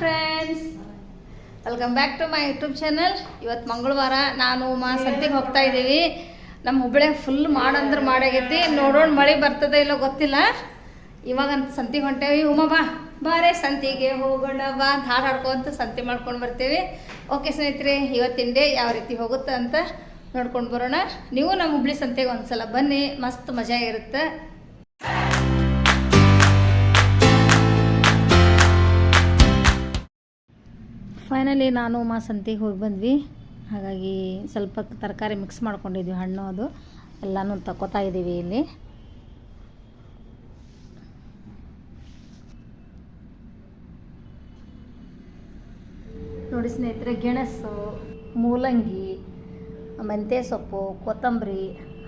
Friends welcome back to my YouTube channel ಇವತ್ತು ಮಂಗಳವಾರ ನಾನು ಮಾ ಸಂತೆಗೆ ಹೋಗ್ತಾ ಇದ್ದೀವಿ. ನಮ್ಮ ಹುಬ್ಳ್ಯಾಗ ಫುಲ್ ಮಾಡಂದ್ರೆ ಮಾಡಾಗೈತಿ. ನೋಡೋಣ ಮಳೆ ಬರ್ತದೆ ಇಲ್ಲೋ ಗೊತ್ತಿಲ್ಲ. ಇವಾಗಂತ ಸಂತಿಗೆ ಹೊಂಟೇವಿ. ಉಮ ಬಾ ಬಾರೇ ಸಂತಿಗೆ ಹೋಗೋಣ, ಬಾ ಅಂತ ಹಾಡು ಹಾಡ್ಕೊಂತ ಸಂತೆ ಮಾಡ್ಕೊಂಡು ಬರ್ತೀವಿ. ಓಕೆ ಸ್ನೇಹಿತರೆ, ಇವತ್ತಿನ ಡೇ ಯಾವ ರೀತಿ ಹೋಗುತ್ತೆ ಅಂತ ನೋಡ್ಕೊಂಡು ಬರೋಣ. ನೀವು ನಮ್ಮ ಹುಬ್ಳಿ ಸಂತೆಗೆ ಒಂದ್ಸಲ ಬನ್ನಿ. ಮಸ್ತ್ ಮಜಾ ಇರುತ್ತೆ. ಫೈನಲಿ ನಾನು ಮಾ ಸಂತೆಗೆ ಹೋಗಿ ಬಂದ್ವಿ. ಹಾಗಾಗಿ ಸ್ವಲ್ಪ ತರಕಾರಿ ಮಿಕ್ಸ್ ಮಾಡ್ಕೊಂಡಿದ್ವಿ, ಹಣ್ಣು ಅದು. ಎಲ್ಲನೂ ತಗೋತಾ ಇದ್ದೀವಿ ಇಲ್ಲಿ. ನೋಡಿ ಸ್ನೇಹಿತರೆ, ಗೆಣಸು, ಮೂಲಂಗಿ, ಮೆಂತ್ಯ ಸೊಪ್ಪು, ಕೊತ್ತಂಬರಿ,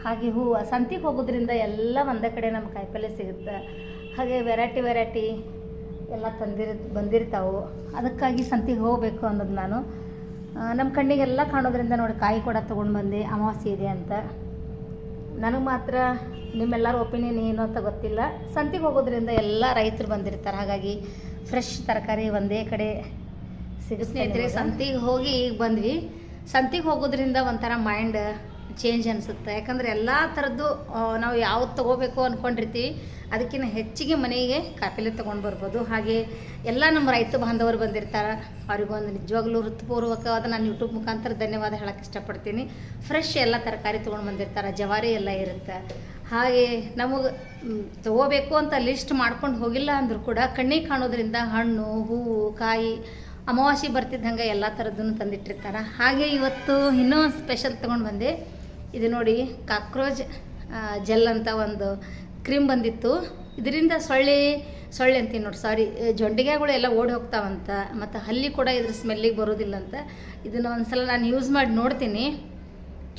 ಹಾಗೆ ಹೂವು. ಸಂತಿಗೆ ಹೋಗೋದ್ರಿಂದ ಎಲ್ಲ ಒಂದೇ ಕಡೆ ನಮ್ಮ ಕಾಯಿಪಲ್ಲೆ ಸಿಗುತ್ತೆ. ಹಾಗೆ ವೆರೈಟಿ ವೆರೈಟಿ ಎಲ್ಲ ತಂದಿರ್, ಬಂದಿರ್ತಾವೆ. ಅದಕ್ಕಾಗಿ ಸಂತಿಗೆ ಹೋಗಬೇಕು ಅನ್ನೋದು ನಾನು. ನಮ್ಮ ಕಣ್ಣಿಗೆಲ್ಲ ಕಾಣೋದ್ರಿಂದ ನೋಡಿ ಕಾಯಿ ಕೂಡ ತೊಗೊಂಡು ಬಂದೆ, ಅಮಾವಾಸ್ಯೆ ಇದೆ ಅಂತ. ನನಗೆ ಮಾತ್ರ ನಿಮ್ಮೆಲ್ಲರ ಒಪಿನಿಯನ್ ಏನು ಅಂತ ಗೊತ್ತಿಲ್ಲ. ಸಂತಿಗೆ ಹೋಗೋದ್ರಿಂದ ಎಲ್ಲ ರೈತರು ಬಂದಿರ್ತಾರೆ. ಹಾಗಾಗಿ ಫ್ರೆಶ್ ತರಕಾರಿ ಒಂದೇ ಕಡೆ ಸ್ನೇಹಿತರೆ, ಸಂತಿಗೆ ಹೋಗಿ ಈಗ ಬಂದ್ವಿ. ಸಂತಿಗೆ ಹೋಗೋದ್ರಿಂದ ಒಂಥರ ಮೈಂಡ್ ಚೇಂಜ್ ಅನಿಸುತ್ತೆ. ಯಾಕಂದರೆ ಎಲ್ಲ ಥರದ್ದು ನಾವು ಯಾವ್ದು ತೊಗೋಬೇಕು ಅಂದ್ಕೊಂಡಿರ್ತೀವಿ ಅದಕ್ಕಿಂತ ಹೆಚ್ಚಿಗೆ ಮನೆಗೆ ಕಾಯಿಪಲ್ಲೆ ತೊಗೊಂಡು ಬರ್ಬೋದು. ಹಾಗೆ ಎಲ್ಲ ನಮ್ಮ ರೈತ ಬಾಂಧವರು ಬಂದಿರ್ತಾರೆ. ಅವ್ರಿಗೊಂದು ನಿಜವಾಗ್ಲೂ ಹೃತ್ಪೂರ್ವಕವಾದ ನಾನು ಯೂಟ್ಯೂಬ್ ಮುಖಾಂತರ ಧನ್ಯವಾದ ಹೇಳಕ್ಕೆ ಇಷ್ಟಪಡ್ತೀನಿ. ಫ್ರೆಶ್ ಎಲ್ಲ ತರಕಾರಿ ತೊಗೊಂಡು ಬಂದಿರ್ತಾರೆ, ಜವಾರಿ ಎಲ್ಲ ಇರುತ್ತೆ. ಹಾಗೆ ನಮಗೆ ತೊಗೋಬೇಕು ಅಂತ ಲಿಸ್ಟ್ ಮಾಡ್ಕೊಂಡು ಹೋಗಿಲ್ಲ ಅಂದರೂ ಕೂಡ ಕಣ್ಣಿಗೆ ಕಾಣೋದ್ರಿಂದ ಹಣ್ಣು, ಹೂವು, ಕಾಯಿ, ಅಮಾವಾಸ್ಯೆ ಬರ್ತಿದ್ದಂಗೆ ಎಲ್ಲ ಥರದ್ದನ್ನು ತಂದಿಟ್ಟಿರ್ತಾರೆ. ಹಾಗೆ ಇವತ್ತು ಇನ್ನೂ ಸ್ಪೆಷಲ್ ತೊಗೊಂಡು ಬಂದೆ. ಇದು ನೋಡಿ ಕಾಕ್ರೋಚ್ ಜೆಲ್ ಅಂತ ಒಂದು ಕ್ರೀಮ್ ಬಂದಿತ್ತು. ಇದರಿಂದ ಸೊಳ್ಳೆ ಸೊಳ್ಳೆ ಅಂತೀನಿ ನೋಡಿ ಸಾರಿ ಜೊಂಡಿಗೆಗಳು ಎಲ್ಲ ಓಡಿ ಹೋಗ್ತಾವಂತ, ಮತ್ತು ಹಲ್ಲಿ ಕೂಡ ಇದ್ರ ಸ್ಮೆಲ್ಲಿಗೆ ಬರೋದಿಲ್ಲ ಅಂತ. ಇದನ್ನು ಒಂದ್ಸಲ ನಾನು ಯೂಸ್ ಮಾಡಿ ನೋಡ್ತೀನಿ.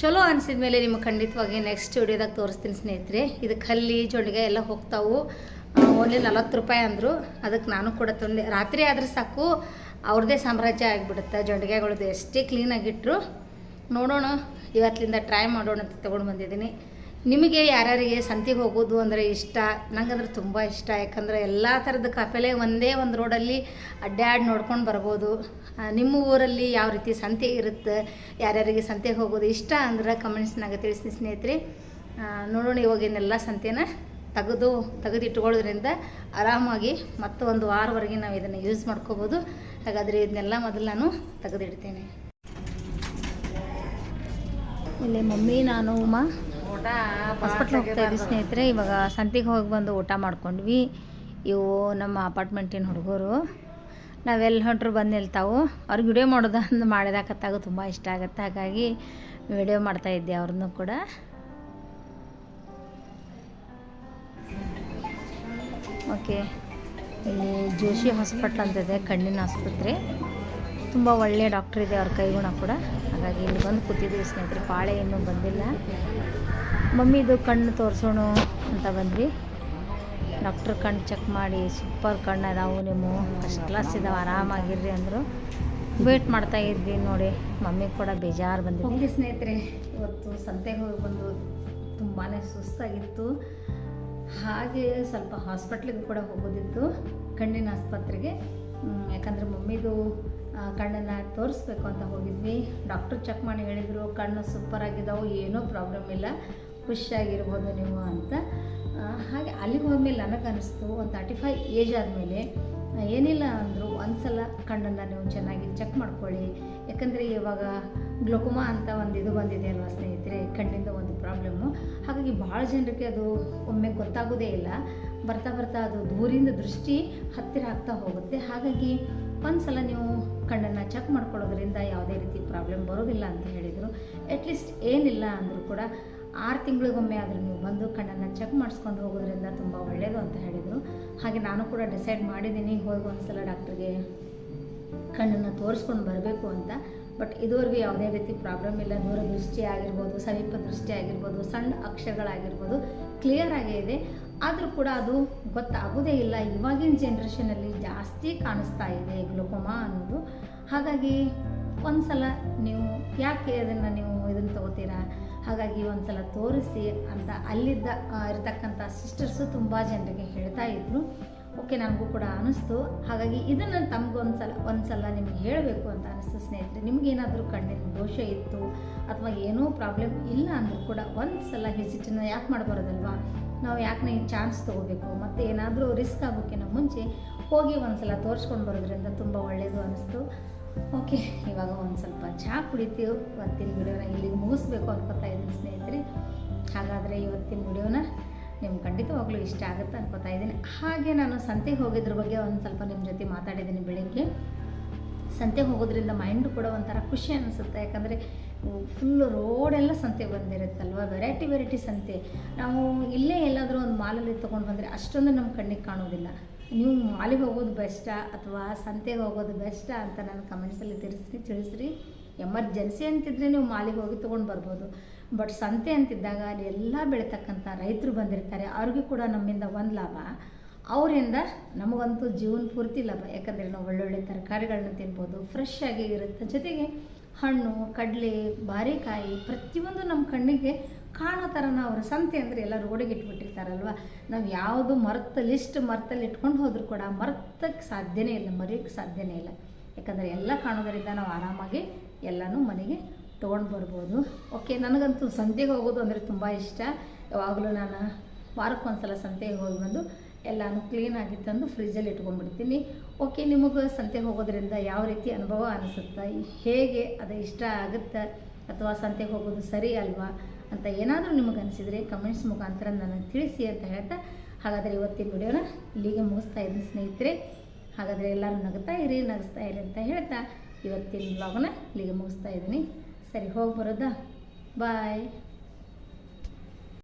ಚಲೋ ಅನಿಸಿದ ಮೇಲೆ ನಿಮಗೆ ಖಂಡಿತವಾಗಿ ನೆಕ್ಸ್ಟ್ ವಿಡಿಯೋದಾಗ ತೋರಿಸ್ತೀನಿ ಸ್ನೇಹಿತರೆ. ಇದಕ್ಕೆ ಹಲ್ಲಿ, ಜೊಂಡಿಗೆ ಎಲ್ಲ ಹೋಗ್ತಾವು. ಓನ್ಲಿ ನಲವತ್ತು ರೂಪಾಯಿ ಅಂದರು. ಅದಕ್ಕೆ ನಾನು ಕೂಡ ತಂದೆ, ರಾತ್ರಿ ಆದರೆ ಸಾಕು ಅವ್ರದ್ದೇ ಸಾಮ್ರಾಜ್ಯ ಆಗಿಬಿಡುತ್ತೆ. ಜೊಂಡಿಗೆಗಳದ್ದು ಎಷ್ಟೇ ಕ್ಲೀನಾಗಿಟ್ಟರು ನೋಡೋಣ. ಇವತ್ತಿಂದ ಟ್ರೈ ಮಾಡೋಣ ಅಂತ ತೊಗೊಂಡು ಬಂದಿದ್ದೀನಿ. ನಿಮಗೆ ಯಾರ್ಯಾರಿಗೆ ಸಂತಿಗೆ ಹೋಗೋದು ಅಂದರೆ ಇಷ್ಟ? ನಂಗಂದ್ರೆ ತುಂಬ ಇಷ್ಟ. ಯಾಕಂದರೆ ಎಲ್ಲ ಥರದ ಕಾಫೆಲೆ ಒಂದೇ ಒಂದು ರೋಡಲ್ಲಿ ಅಡ್ಡಾಡಿ ನೋಡ್ಕೊಂಡು ಬರ್ಬೋದು. ನಿಮ್ಮ ಊರಲ್ಲಿ ಯಾವ ರೀತಿ ಸಂತೆ ಇರುತ್ತೆ? ಯಾರ್ಯಾರಿಗೆ ಸಂತೆಗೆ ಹೋಗೋದು ಇಷ್ಟ ಅಂದ್ರೆ ಕಮೆಂಟ್ಸ್ನಾಗ ತಿಳಿಸಿ ಸ್ನೇಹಿತರೆ. ನೋಡೋಣ ಇವಾಗಿನೆಲ್ಲ ಸಂತೆನ ತೆಗೆದು ತೆಗೆದಿಟ್ಕೊಳ್ಳೋದ್ರಿಂದ ಆರಾಮಾಗಿ ಮತ್ತೊಂದು ವಾರವರೆಗೆ ನಾವು ಇದನ್ನು ಯೂಸ್ ಮಾಡ್ಕೋಬೋದು. ಹಾಗಾದರೆ ಇದನ್ನೆಲ್ಲ ಮೊದಲು ನಾನು ತೆಗೆದಿಡ್ತೇನೆ. ಇಲ್ಲಿ ಮಮ್ಮಿ ನಾನು ಉಮಾ. ಹಾಸ್ಪಿಟ್ಲ್ ಹೋಗ್ತಾ ಇದ್ದೀವಿ ಸ್ನೇಹಿತರೆ. ಇವಾಗ ಸಂತಿಗೆ ಹೋಗಿ ಬಂದು ಊಟ ಮಾಡ್ಕೊಂಡ್ವಿ. ಇವು ನಮ್ಮ ಅಪಾರ್ಟ್ಮೆಂಟಿನ ಹುಡುಗರು. ನಾವೆಲ್ಲಿ ಹೊಂಟ್ರು ಬಂದು ನಿಲ್ತಾವು. ಅವ್ರಿಗೆ ವಿಡಿಯೋ ಮಾಡೋದು ಅಂದು ಮಾಡಿದಾಕತ್ತಾಗ ತುಂಬ ಇಷ್ಟ ಆಗುತ್ತೆ. ಹಾಗಾಗಿ ವಿಡಿಯೋ ಮಾಡ್ತಾ ಇದ್ದೆ ಅವ್ರನ್ನೂ ಕೂಡ. ಓಕೆ. ಇಲ್ಲಿ ಜೋಶಿ ಹಾಸ್ಪಿಟ್ಲ್ ಅಂತಿದೆ ಕಣ್ಣಿನ ಆಸ್ಪತ್ರೆ. ತುಂಬ ಒಳ್ಳೆಯ ಡಾಕ್ಟ್ರ್ ಇದೆ ಅವ್ರ ಕೈಗುಣ ಕೂಡ. ಹಾಗಾಗಿ ಇಲ್ಲಿ ಬಂದು ಕೂತಿದ್ದೀವಿ ಸ್ನೇಹಿತರೆ. ಪಾಳೆ ಇನ್ನೂ ಬಂದಿಲ್ಲ. ಮಮ್ಮಿದು ಕಣ್ಣು ತೋರಿಸೋಣ ಅಂತ ಬಂದ್ವಿ. ಡಾಕ್ಟ್ರ್ ಕಣ್ಣು ಚೆಕ್ ಮಾಡಿ, ಸೂಪರ್ ಕಣ್ಣು ಅದಾವು ನಿಮ್ಮ. ಫಸ್ಟ್ ಕ್ಲಾಸ್ ಇದಾವೆ, ಆರಾಮಾಗಿರ್ರಿ ಅಂದರು. ವೇಟ್ ಮಾಡ್ತಾ ಇದ್ವಿ ನೋಡಿ. ಮಮ್ಮಿ ಕೂಡ ಬೇಜಾರು ಬಂದಿದೆ. ಹೋಗಿ ಸ್ನೇಹಿತರೆ, ಇವತ್ತು ಸಂತೆಗೆ ಹೋಗಿ ಬಂದು ತುಂಬಾ ಸುಸ್ತಾಗಿತ್ತು. ಹಾಗೆ ಸ್ವಲ್ಪ ಹಾಸ್ಪಿಟ್ಲಿಗೆ ಕೂಡ ಹೋಗೋದಿತ್ತು ಕಣ್ಣಿನ ಆಸ್ಪತ್ರೆಗೆ. ಯಾಕಂದರೆ ಮಮ್ಮಿದು ಕಣ್ಣನ್ನು ತೋರಿಸ್ಬೇಕು ಅಂತ ಹೋಗಿದ್ವಿ. ಡಾಕ್ಟ್ರು ಚೆಕ್ ಮಾಡಿ ಹೇಳಿದರು, ಕಣ್ಣು ಸೂಪರ್ ಆಗಿದ್ದಾವೆ ಏನೂ ಪ್ರಾಬ್ಲಮ್ ಇಲ್ಲ. ಖುಷಿಯಾಗಿರ್ಬೋದು ನೀವು ಅಂತ. ಹಾಗೆ ಅಲ್ಲಿಗೆ ಹೋದ್ಮೇಲೆ ನನಗೆ ಅನಿಸ್ತು ಒಂದು ತರ್ಟಿ ಫೈವ್ ಏಜ್ ಆದಮೇಲೆ ಏನಿಲ್ಲ ಅಂದರು, ಒಂದ್ಸಲ ಕಣ್ಣನ್ನು ನೀವು ಚೆನ್ನಾಗಿ ಚೆಕ್ ಮಾಡ್ಕೊಳ್ಳಿ. ಯಾಕಂದರೆ ಇವಾಗ ಗ್ಲೋಕೋಮಾ ಅಂತ ಒಂದು ಇದು ಬಂದಿದೆ ಅಲ್ವಾ ಸ್ನೇಹಿತರೆ, ಕಣ್ಣಿಂದ ಒಂದು ಪ್ರಾಬ್ಲಮ್ಮು ಹಾಗಾಗಿ ಭಾಳ ಜನರಿಗೆ ಅದು ಒಮ್ಮೆ ಗೊತ್ತಾಗೋದೇ ಇಲ್ಲ. ಬರ್ತಾ ಬರ್ತಾ ಅದು ದೂರಿಂದ ದೃಷ್ಟಿ ಹತ್ತಿರ ಆಗ್ತಾ ಹೋಗುತ್ತೆ. ಹಾಗಾಗಿ ಒಂದು ಸಲ ನೀವು ಕಣ್ಣನ್ನು ಚೆಕ್ ಮಾಡ್ಕೊಳ್ಳೋದ್ರಿಂದ ಯಾವುದೇ ರೀತಿ ಪ್ರಾಬ್ಲಮ್ ಬರೋದಿಲ್ಲ ಅಂತ ಹೇಳಿದರು. ಅಟ್ಲೀಸ್ಟ್ ಏನಿಲ್ಲ ಅಂದರೂ ಕೂಡ ಆರು ತಿಂಗಳಿಗೊಮ್ಮೆ ಆದರೂ ನೀವು ಬಂದು ಕಣ್ಣನ್ನು ಚೆಕ್ ಮಾಡಿಸ್ಕೊಂಡು ಹೋಗೋದ್ರಿಂದ ತುಂಬ ಒಳ್ಳೆಯದು ಅಂತ ಹೇಳಿದರು. ಹಾಗೆ ನಾನು ಕೂಡ ಡಿಸೈಡ್ ಮಾಡಿದ್ದೀನಿ, ಹೋಗಿ ಒಂದು ಸಲ ಡಾಕ್ಟ್ರಿಗೆ ಕಣ್ಣನ್ನು ತೋರಿಸ್ಕೊಂಡು ಬರಬೇಕು ಅಂತ. ಬಟ್ ಇದುವರೆಗೂ ಯಾವುದೇ ರೀತಿ ಪ್ರಾಬ್ಲಮ್ ಇಲ್ಲ. ದೂರದೃಷ್ಟಿ ಆಗಿರ್ಬೋದು, ಸಮೀಪ ದೃಷ್ಟಿ ಆಗಿರ್ಬೋದು, ಸಣ್ಣ ಅಕ್ಷರಗಳಾಗಿರ್ಬೋದು ಕ್ಲಿಯರ್ ಆಗೇ ಇದೆ. ಆದರೂ ಕೂಡ ಅದು ಗೊತ್ತಾಗೋದೇ ಇಲ್ಲ. ಇವಾಗಿನ ಜನ್ರೇಷನಲ್ಲಿ ಜಾಸ್ತಿ ಕಾಣಿಸ್ತಾ ಇದೆ ಗ್ಲುಕೋಮಾ ಅನ್ನೋದು. ಹಾಗಾಗಿ ಒಂದು ಸಲ ನೀವು ಯಾಕೆ ಅದನ್ನು ನೀವು ಇದನ್ನು ತಗೋತೀರಾ? ಹಾಗಾಗಿ ಒಂದು ಸಲ ತೋರಿಸಿ ಅಂತ ಅಲ್ಲಿದ್ದ ಇರತಕ್ಕಂಥ ಸಿಸ್ಟರ್ಸು ತುಂಬ ಜನರಿಗೆ ಹೇಳ್ತಾ ಇದ್ರು. ಓಕೆ ನನಗೂ ಕೂಡ ಅನಿಸ್ತು. ಹಾಗಾಗಿ ಇದನ್ನು ತಮಗೊಂದು ಸಲ ಒಂದು ಸಲ ನಿಮ್ಗೆ ಹೇಳಬೇಕು ಅಂತ ಅನಿಸ್ತು ಸ್ನೇಹಿತರೆ. ನಿಮಗೇನಾದರೂ ಕಣ್ಣಿನ ದೋಷ ಇತ್ತು ಅಥವಾ ಏನೂ ಪ್ರಾಬ್ಲಮ್ ಇಲ್ಲ ಅಂದರೂ ಕೂಡ ಒಂದು ಸಲ ಯಾಕೆ ಮಾಡಬಾರ್ದಲ್ವಾ? ನಾವು ಯಾಕೆ ಚಾನ್ಸ್ ತೊಗೋಬೇಕು? ಮತ್ತು ಏನಾದರೂ ರಿಸ್ಕ್ ಆಗೋಕ್ಕಿಂತ ಮುಂಚೆ ಹೋಗಿ ಒಂದು ಸಲ ತೋರಿಸ್ಕೊಂಡು ಬರೋದ್ರಿಂದ ತುಂಬ ಒಳ್ಳೆಯದು ಅನ್ನಿಸ್ತು ಓಕೆ ಇವಾಗ ಒಂದು ಸ್ವಲ್ಪ ಚಹಾ ಕುಡಿತೀವಿ. ಇವತ್ತಿನ ವಿಡಿಯೋನ ಇಲ್ಲಿಗೆ ಮುಗಿಸ್ಬೇಕು ಅನ್ಕೋತಾ ಇದ್ದೀನಿ ಸ್ನೇಹಿತರೆ. ಹಾಗಾದರೆ ಇವತ್ತಿನ ವಿಡಿಯೋನ ನಿಮ್ಗೆ ಖಂಡಿತವಾಗ್ಲೂ ಇಷ್ಟ ಆಗುತ್ತೆ ಅನ್ಕೋತಾ ಇದ್ದೀನಿ. ಹಾಗೆ ನಾನು ಸಂತೆಗೆ ಹೋಗಿದ್ರ ಬಗ್ಗೆ ಒಂದು ಸ್ವಲ್ಪ ನಿಮ್ಮ ಜೊತೆ ಮಾತಾಡಿದ್ದೀನಿ ಬೆಳಿಗ್ಗೆ. ಸಂತೆಗೆ ಹೋಗೋದ್ರಿಂದ ಮೈಂಡ್ ಕೂಡ ಒಂಥರ ಖುಷಿ ಅನಿಸುತ್ತೆ. ಯಾಕಂದರೆ ಫುಲ್ಲು ರೋಡೆಲ್ಲ ಸಂತೆ ಬಂದಿರುತ್ತಲ್ವ? ವೆರೈಟಿ ವೆರೈಟಿ ಸಂತೆ. ನಾವು ಇಲ್ಲೇ ಎಲ್ಲಾದರೂ ಒಂದು ಮಾಲಲ್ಲಿ ತೊಗೊಂಡು ಬಂದರೆ ಅಷ್ಟೊಂದು ನಮ್ಮ ಕಣ್ಣಿಗೆ ಕಾಣೋದಿಲ್ಲ. ನೀವು ಮಾಲಿಗೆ ಹೋಗೋದು ಬೆಸ್ಟಾ ಅಥವಾ ಸಂತೆಗೆ ಹೋಗೋದು ಬೆಸ್ಟಾ ಅಂತ ನಾನು ಕಮೆಂಟ್ಸಲ್ಲಿ ತಿಳಿಸ್ರಿ ತಿಳಿಸ್ರಿ. ಎಮರ್ಜೆನ್ಸಿ ಅಂತಿದ್ರೆ ನೀವು ಮಾಲಿಗೆ ಹೋಗಿ ತೊಗೊಂಡು ಬರ್ಬೋದು. ಬಟ್ ಸಂತೆ ಅಂತಿದ್ದಾಗ ಅಲ್ಲಿ ಎಲ್ಲ ಬೆಳೀತಕ್ಕಂಥ ರೈತರು ಬಂದಿರ್ತಾರೆ. ಅವ್ರಿಗೂ ಕೂಡ ನಮ್ಮಿಂದ ಒಂದು ಲಾಭ. ಅವರಿಂದ ನಮಗಂತೂ ಜೀವನ ಪೂರ್ತಿ ಲಾಭ. ಯಾಕಂದರೆ ನಾವು ಒಳ್ಳೊಳ್ಳೆ ತರಕಾರಿಗಳನ್ನ ತಿನ್ಬೋದು ಫ್ರೆಶ್ ಆಗಿ ಇರುತ್ತೆ. ಜೊತೆಗೆ ಹಣ್ಣು, ಕಡಲೆ, ಬಾರೆಕಾಯಿ ಪ್ರತಿಯೊಂದು ನಮ್ಮ ಕಣ್ಣಿಗೆ ಕಾಣೋ ಥರನ ಅವರು ಸಂತೆ ಅಂದರೆ ಎಲ್ಲ ರೋಡಿಗೆ ಇಟ್ಬಿಟ್ಟಿರ್ತಾರಲ್ವ ನಾವು ಯಾವುದು ಮರ್ತ ಲಿಸ್ಟ್ ಮರ್ತಲ್ಲಿ ಇಟ್ಕೊಂಡು ಹೋದರೂ ಕೂಡ ಮರ್ತಕ್ಕೆ ಸಾಧ್ಯನೇ ಇಲ್ಲ ಮರೆಯೋಕ್ಕೆ ಸಾಧ್ಯನೇ ಇಲ್ಲ. ಯಾಕಂದರೆ ಎಲ್ಲ ಕಾಣೋದರಿಂದ ನಾವು ಆರಾಮಾಗಿ ಎಲ್ಲನೂ ಮನೆಗೆ ತೊಗೊಂಡು ಬರ್ಬೋದು. ಓಕೆ ನನಗಂತೂ ಸಂತೆಗೆ ಹೋಗೋದು ಅಂದರೆ ತುಂಬ ಇಷ್ಟ. ಯಾವಾಗಲೂ ನಾನು ವಾರಕ್ಕೊಂದ್ಸಲ ಸಂತೆಗೆ ಹೋಗಿ ಬಂದು ಎಲ್ಲನೂ ಕ್ಲೀನಾಗಿ ತಂದು ಫ್ರಿಜ್ಜಲ್ಲಿ ಇಟ್ಕೊಂಡ್ಬಿಡ್ತೀನಿ. ಓಕೆ ನಿಮಗೆ ಸಂತೆಗೆ ಹೋಗೋದ್ರಿಂದ ಯಾವ ರೀತಿ ಅನುಭವ ಅನಿಸುತ್ತೆ? ಹೇಗೆ ಅದು ಇಷ್ಟ ಆಗುತ್ತೆ? ಅಥವಾ ಸಂತೆಗೆ ಹೋಗೋದು ಸರಿ ಅಲ್ವಾ? ಅಂತ ಏನಾದರೂ ನಿಮಗೆ ಅನಿಸಿದರೆ ಕಮೆಂಟ್ಸ್ ಮುಖಾಂತರ ನನಗೆ ತಿಳಿಸಿ ಅಂತ ಹೇಳ್ತಾ, ಹಾಗಾದರೆ ಇವತ್ತಿನ ವಿಡಿಯೋನ ಇಲ್ಲಿಗೆ ಮುಗಿಸ್ತಾ ಇದ್ದೀನಿ ಸ್ನೇಹಿತರೆ. ಹಾಗಾದರೆ ಎಲ್ಲರೂ ನಗ್ತಾ ಇರಿ, ನಗಿಸ್ತಾ ಇರಿ ಅಂತ ಹೇಳ್ತಾ ಇವತ್ತಿನ ಬ್ಲಾಗ್ನ ಇಲ್ಲಿಗೆ ಮುಗಿಸ್ತಾ ಇದ್ದೀನಿ. ಸರಿ, ಹೋಗಿ ಬರೋದಾ? ಬಾಯ್